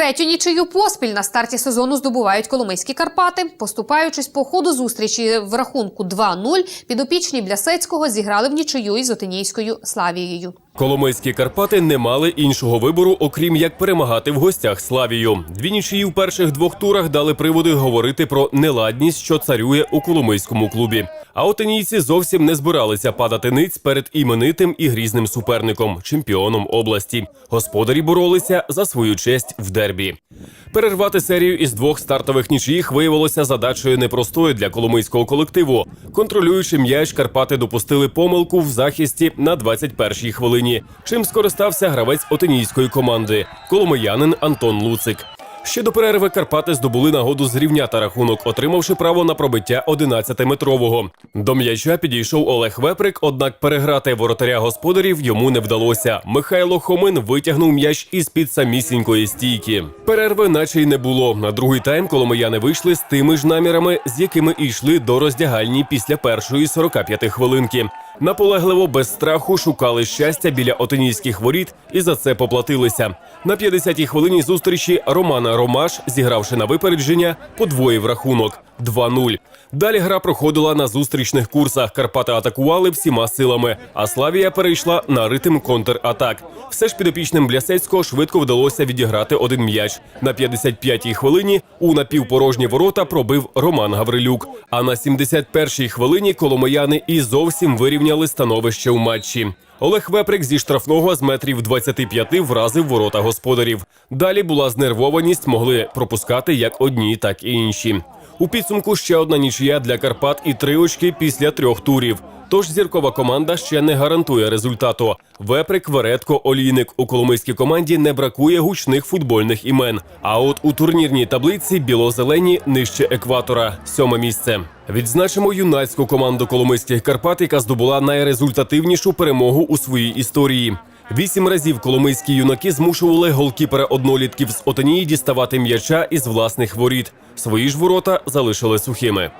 Третю нічию поспіль на старті сезону здобувають коломийські Карпати. Поступаючись по ходу зустрічі в рахунку 2-0, підопічні Блясецького зіграли в нічию із Отинійською Славією. Коломийські Карпати не мали іншого вибору, окрім як перемагати в гостях Славію. Дві нічиї в перших двох турах дали приводи говорити про неладність, що царює у коломийському клубі. А отенійці зовсім не збиралися падати ниць перед іменитим і грізним суперником, чемпіоном області. Господарі боролися за свою честь в дербі. Перервати серію із двох стартових нічиїх виявилося задачею непростою для коломийського колективу. Контролюючи м'яч, Карпати допустили помилку в захисті на 21-й хвилині, чим скористався гравець отинійської команди коломиянин Антон Луцик. Ще до перерви Карпати здобули нагоду зрівняти рахунок, отримавши право на пробиття 11-метрового. До м'яча підійшов Олег Веприк, однак переграти воротаря господарів йому не вдалося. Михайло Хомин витягнув м'яч із під самісінької стійки. Перерви, наче й не було. На другий тайм коломияни вийшли з тими ж намірами, з якими і йшли до роздягальні після першої 45 хвилинки. Наполегливо без страху шукали щастя біля отинійських воріт і за це поплатилися. На 50-й хвилині зустрічі Романа Ромаш, зігравши на випередження, подвоїв рахунок 2-0. Далі гра проходила на зустрічних курсах. Карпати атакували всіма силами, а Славія перейшла на ритм контратак. Все ж підопічним Блясецького швидко вдалося відіграти один м'яч. На 55-й хвилині у напівпорожні ворота пробив Роман Гаврилюк. А на 71-й хвилині коломияни і зовсім вирівняли становище у матчі. Олег Веприк зі штрафного з метрів 25 вразив ворота господарів. Далі була знервованість, могли пропускати як одні, так і інші. У підсумку ще одна нічия для Карпат і три очки після трьох турів. Тож зіркова команда ще не гарантує результату. Веприк, Веретко, Олійник у коломийській команді не бракує гучних футбольних імен. А от у турнірній таблиці біло-зелені нижче екватора, сьоме місце. Відзначимо юнацьку команду коломийських Карпат, яка здобула найрезультативнішу перемогу у своїй історії. Вісім разів коломийські юнаки змушували голкіпера однолітків з Отонії діставати м'яча із власних воріт. Свої ж ворота залишили сухими.